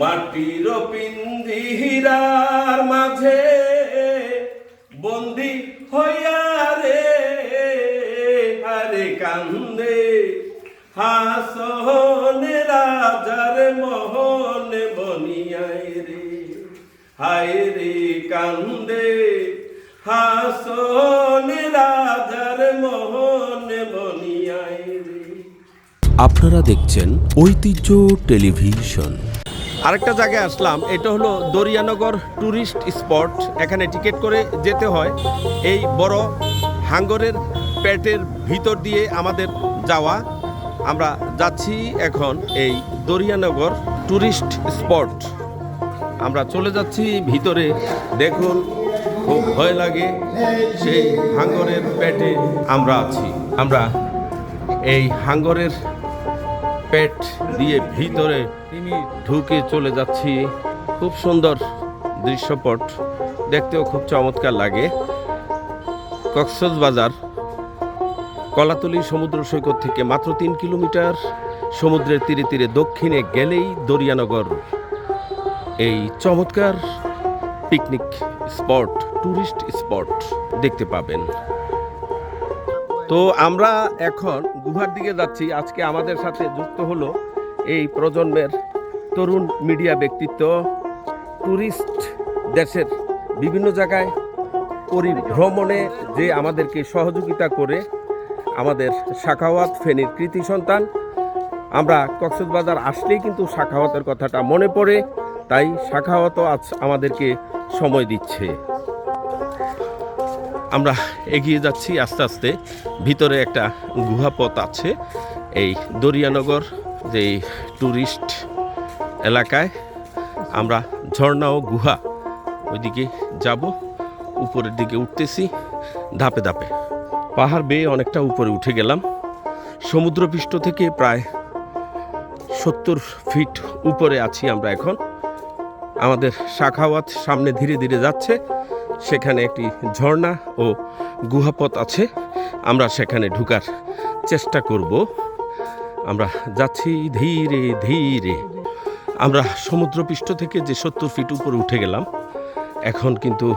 মাটির পিন্দিরার মাঝে বন্দি হইয়া রে, আরে কান্দে। হাসন রাজার মোহন বনিয়ায় রে, হায় রে কান্দে। হাসন রাজার মোহন বনিয়ায় রে। আপনারা দেখছেন ঐতিহ্য টেলিভিশন। আরেকটা জায়গায় আসলাম, এটা হলো দরিয়ানগর ট্যুরিস্ট স্পট এখানে টিকিট করে যেতে হয়। এই বড় হাঙ্গরের পেটের ভিতর দিয়ে আমাদের যাওয়া। আমরা যাচ্ছি এখন এই দরিয়ানগর ট্যুরিস্ট স্পট আমরা চলে যাচ্ছি ভিতরে। দেখুন, খুব ভয় লাগে সেই হাঙ্গরের পেটে আমরা আছি। আমরা এই হাঙ্গরের পেট দিয়ে ভিতরে ঢুকে চলে যাচ্ছি। খুব সুন্দর দৃশ্যপট। দেখতেও খুব চমৎকার লাগে। কক্সবাজার, কলাতলি সমুদ্র সৈকত থেকে মাত্র তিন কিলোমিটার। সমুদ্রের তীরে তীরে দক্ষিণে গেলেই দরিয়ানগর। এই চমৎকার পিকনিক স্পট ট্যুরিস্ট স্পট দেখতে পাবেন। তো আমরা এখন গুহার দিকে যাচ্ছি। আজকে আমাদের সাথে যুক্ত হলো এই প্রজন্মের তরুণ মিডিয়া ব্যক্তিত্ব ট্যুরিস্ট দেশের বিভিন্ন জায়গায় পরিভ্রমণে যে আমাদেরকে সহযোগিতা করে আমাদের শাখাওয়াত ফেনীর কৃতি সন্তান। আমরা কক্সবাজার আসলেই কিন্তু শাখাওয়াতের কথাটা মনে পড়ে, তাই শাখাওয়াতও আজ আমাদেরকে সময় দিচ্ছে। আমরা এগিয়ে যাচ্ছি আস্তে আস্তে। ভিতরে একটা গুহাপথ আছে। এই দরিয়ানগর যে ট্যুরিস্ট এলাকায় আমরা ঝর্ণা ও গুহা ওইদিকে যাব। উপরের দিকে উঠতেছি ধাপে ধাপে। পাহাড় বেয়ে অনেকটা উপরে উঠে গেলাম। সমুদ্রপৃষ্ঠ থেকে প্রায় সত্তর ফিট উপরে আছি আমরা এখন। আমাদের শাখাওয়াত সামনে ধীরে ধীরে যাচ্ছে। সেখানে একটি ঝর্ণা ও গুহাপথ আছে। আমরা সেখানে ঢুকার চেষ্টা করব। আমরা যাচ্ছি ধীরে ধীরে। আমরা সমুদ্রপৃষ্ঠ থেকে যে সত্তর ফিট উপরে উঠে গেলাম, এখন কিন্তু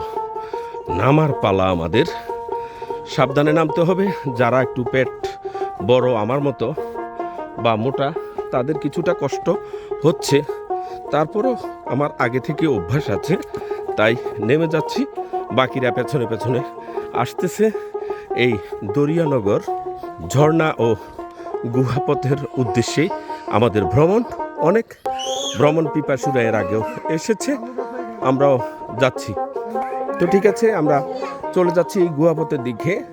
নামার পালা আমাদের। সাবধানে নামতে হবে। যারা একটু পেট বড় আমার মতো বা মোটা, তাদের কিছুটা কষ্ট হচ্ছে। তারপরও আমার আগে থেকে অভ্যাস আছে, তাই নেমে যাচ্ছি। বাকিরা পেছনে পেছনে আসতেছে। এই দরিয়ানগর ঝর্ণা ও গুহাপথের উদ্দেশ্যেই আমাদের ভ্রমণ। অনেক ভ্রমণ পিপাসুরা এর আগেও এসেছে। আমরাও যাচ্ছি। তো ঠিক আছে, আমরা চলে যাচ্ছি এই গুহাপথের দিকে।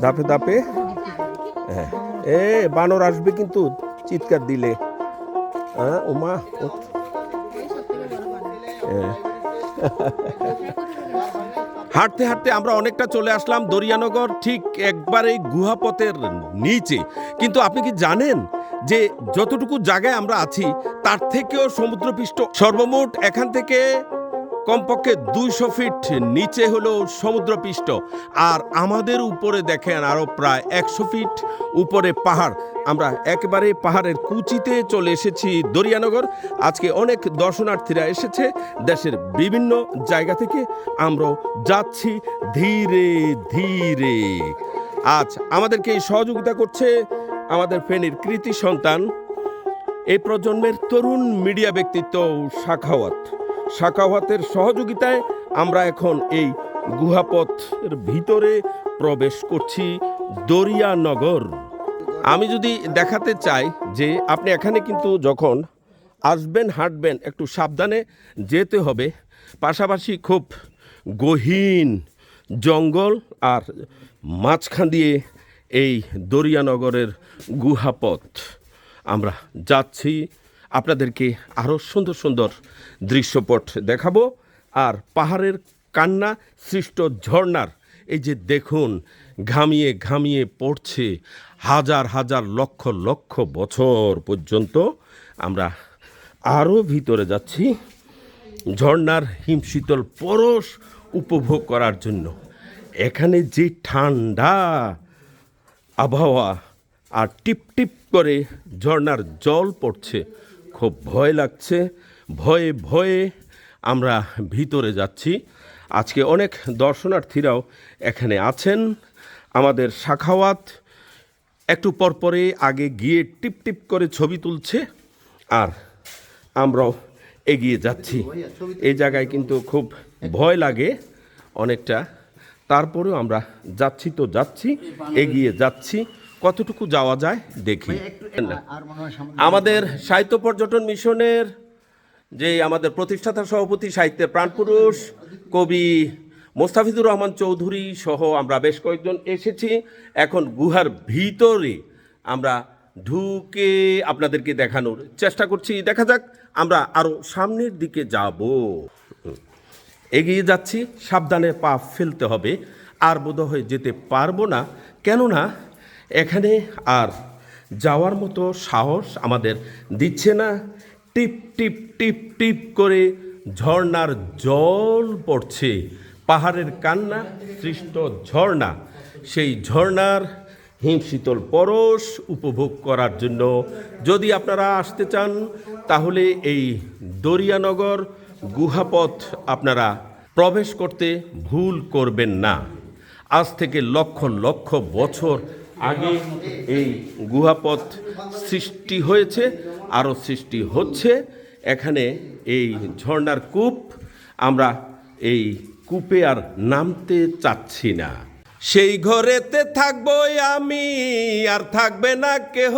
ধাপে ধাপে। হ্যাঁ। এ, বানর আসবে কিন্তু চিৎকার দিলে। হ্যাঁ ওমা হ্যাঁ। হাঁটতে হাঁটতে আমরা অনেকটা চলে আসলাম দরিয়ানগর, ঠিক একবারে গুহাপথের নিচে। কিন্তু আপনি কি জানেন যে যতটুকু জায়গায় আমরা আছি, তার থেকেও সমুদ্রপৃষ্ঠ সর্বমোট এখান থেকে কমপক্ষে দুইশো ফিট নিচে হলো সমুদ্রপৃষ্ঠ। আর আমাদের উপরে দেখেন আরও প্রায় একশো ফিট উপরে পাহাড়। আমরা একেবারে পাহাড়ের কুচিতে চলে এসেছি দরিয়ানগর। আজকে অনেক দর্শনার্থীরা এসেছে দেশের বিভিন্ন জায়গা থেকে। আমরা যাচ্ছি ধীরে ধীরে। আজ আমাদেরকে সহযোগিতা করছে আমাদের ফেনীর কৃতি সন্তান, এই প্রজন্মের তরুণ মিডিয়া ব্যক্তিত্ব শাখাওয়াত। শাখাওয়াতের সহযোগিতায় আমরা এখন এই গুহাপথের ভিতরে প্রবেশ করছি দরিয়ানগর। আমি যদি দেখাতে চাই যে আপনি এখানে কিন্তু যখন আসবেন, হাঁটবেন, একটু সাবধানে যেতে হবে। পাশাপাশি খুব গহীন জঙ্গল আর মাঝখান দিয়ে এই দরিয়ানগরের গুহাপথ। আমরা যাচ্ছি। আপনাদেরকে আরও সুন্দর সুন্দর দৃশ্যপট দেখাবো। আর পাহাড়ের কান্না, সৃষ্ট ঝর্ণার, এই যে দেখুন ঘামিয়ে ঘামিয়ে পড়ছে হাজার হাজার লক্ষ লক্ষ বছর পর্যন্ত। আমরা আরও ভিতরে যাচ্ছি ঝর্ণার হিমশীতল পরশ উপভোগ করার জন্য। এখানে যে ঠান্ডা আবহাওয়া আর টিপ টিপ করে ঝর্নার জল পড়ছে, খুব ভয় লাগছে। ভয়ে ভয়ে আমরা ভিতরে যাচ্ছি। আজকে অনেক দর্শনার্থীরাও এখানে আছেন। আমাদের শাখাওয়াত একটু পরপরে আগে গিয়ে টিপ টিপ করে ছবি তুলছে আর আমরাও এগিয়ে যাচ্ছি। এই জায়গায় কিন্তু খুব ভয় লাগে অনেকটা। তারপরেও আমরা যাচ্ছি তো যাচ্ছি, এগিয়ে যাচ্ছি। কতটুকু যাওয়া যায় দেখি। আমাদের সাহিত্য পর্যটন মিশনের যে আমাদের প্রতিষ্ঠাতা সভাপতি সাহিত্যের প্রাণপুরুষ কবি মোস্তাফিজুর রহমান চৌধুরী সহ আমরা বেশ কয়েকজন এসেছি। এখন গুহার ভিতরে আমরা ঢুকে আপনাদেরকে দেখানোর চেষ্টা করছি। দেখা যাক, আমরা আরও সামনের দিকে যাব। এগিয়ে যাচ্ছি, সাবধানে পা ফেলতে হবে। আর বোধহয় যেতে পারব না। কেননা এখানে আর যাওয়ার মতো সাহস আমাদের দিচ্ছে না। টিপ টিপ টিপ টিপ করে ঝর্নার জল পড়ছে। পাহাড়ের কান্না, সৃষ্ট ঝর্ণা, সেই ঝর্ণার হিমশীতল পরশ উপভোগ করার জন্য যদি আপনারা আসতে চান, তাহলে এই দরিয়ানগর গুহাপথ আপনারা প্রবেশ করতে ভুল করবেন না। আজ থেকে লক্ষ লক্ষ বছর আগে এই গুহাপথ সৃষ্টি হয়েছে, আরও সৃষ্টি হচ্ছে। এখানে এই ঝর্ণার কূপ, আমরা এই কূপে আর নামতে চাচ্ছি না। সেই ঘরেতে থাকব আমি, আর থাকবে না কেহ।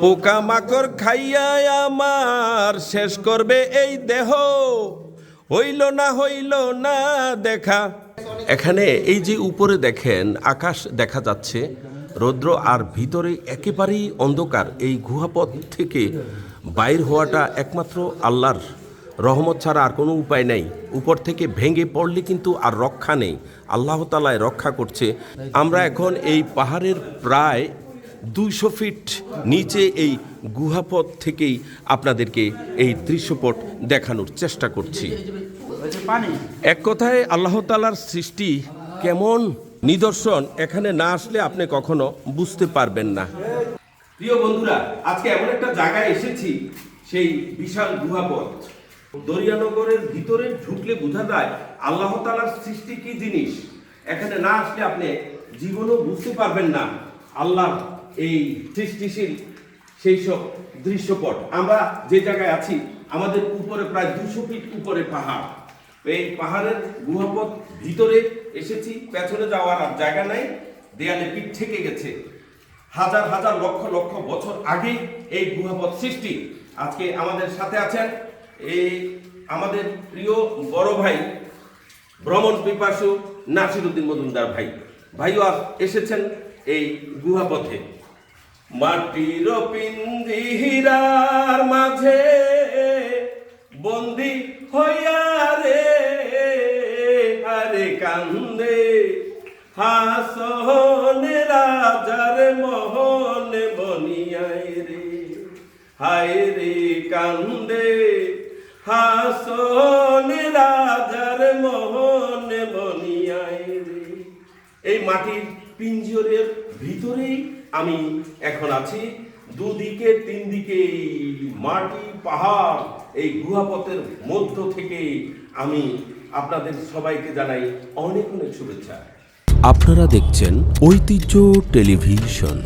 পোকা মাকড় খাইয়া আমার শেষ করবে এই দেহ। হইল না হইল না দেখা। এখানে এই যে উপরে দেখেন, আকাশ দেখা যাচ্ছে, রৌদ্র আর ভিতরে একেবারেই অন্ধকার। এই গুহাপথ থেকে বাইর হওয়াটা একমাত্র আল্লাহর রহমত ছাড়া আর কোনো উপায় নেই। উপর থেকে ভেঙে পড়লে কিন্তু আর রক্ষা নেই। আল্লাহ তালায় রক্ষা করছে। আমরা এখন এই পাহাড়ের প্রায় দুইশো ফিট নিচে এই গুহাপথ থেকেই আপনাদেরকে এই দৃশ্যপট দেখানোর চেষ্টা করছি। এক কথায় আল্লাহ তালার সৃষ্টি কেমন নিদর্শন এখানে না আসলে আপনি কখনো বুঝতে পারবেন না। প্রিয় বন্ধুরা, আজকে এমন একটা জায়গায় এসেছি, সেই বিশাল গুহাপথ। দরিয়ানগরের ভিতরে ঢুকলে বোঝা যায় আল্লাহ তালার সৃষ্টি কি জিনিস? এখানে না আসলে আপনি জীবনও বুঝতে পারবেন না আল্লাহ এই সৃষ্টিশীল সেই সব দৃশ্যপট। আমরা যে জায়গায় আছি, আমাদের উপরে প্রায় দুশো ফিট উপরে পাহাড়। এই পাহাড়ের গুহাপথ ভিতরে এসেছি, পেছনে যাওয়ার আর জায়গা নাই, দেয়ালে পিঠ থেকে গেছে। হাজার হাজার লক্ষ লক্ষ বছর আগে এই গুহাপথ সৃষ্টি। আজকে আমাদের সাথে আছেন এই আমাদের প্রিয় বড় ভাই ভ্রমণ পিপাসু নাসিরুদ্দিন মজুমদার ভাই। ভাইও এসেছেন এই গুহাপথে। মাটির পিন্দিরার মাঝে বন্দি হইয়া রে, আরে কান্দে। হাসন রাজার মোহন বনিয়ায় রে। হায় রে কান্দে হাসন রাজার মোহন এই মাটির পিঞ্জরের ভিতরেই আমি এখন আছি। দুদিকে তিন দিকে মাটি, পাহাড়, এই গুহাপথের মধ্য থেকে আমি আপনাদের সবাইকে জানাই অনেক অনেক শুভেচ্ছা। আপনারা দেখছেন ঐতিহ্য টেলিভিশন।